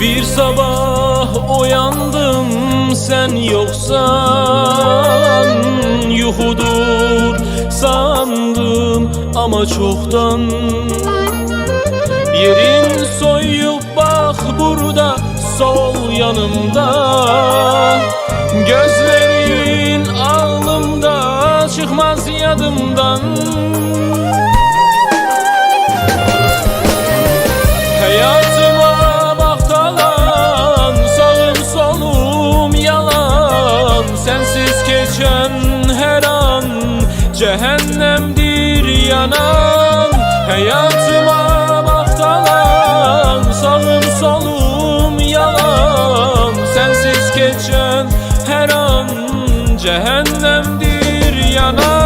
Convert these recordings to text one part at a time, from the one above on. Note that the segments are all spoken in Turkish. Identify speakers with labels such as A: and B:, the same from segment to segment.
A: Bir sabah uyandım sen yoksan Yuhudur sandım ama çoktan. Yerin soyup bak burada sol yanımda Gözlerin alnımda çıkmaz yadımdan Cehennemdir yanan Hayatıma baktalan Sağım solum yalan. Sensiz geçen her an Cehennemdir yanan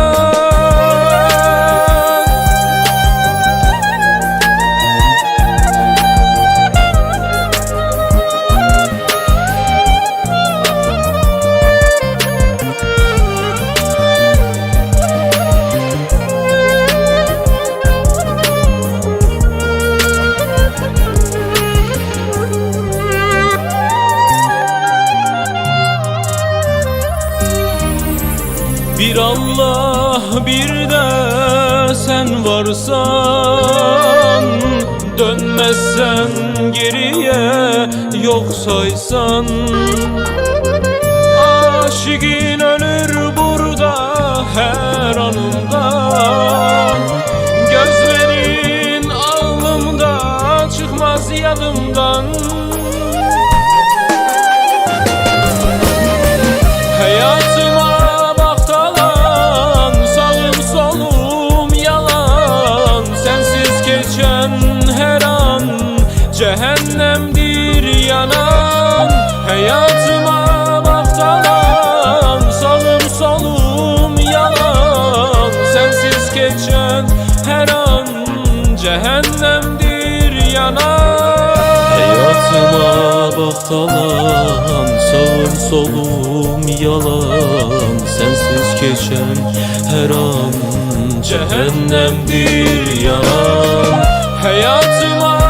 A: Bir Allah bir de sen varsan. Dönmezsen geriye yok saysan. Aşıkın ölür burada her anımda Gözlerin alnımda çıkmaz yadımdan Cehennemdir yanan Hayatıma baktalan Sağım solum yalan Sensiz geçen her an Cehennemdir yanan.
B: Hayatıma baktalan Sağım solum yalan. Sensiz geçen her an Cehennemdir yalan
A: Hayatıma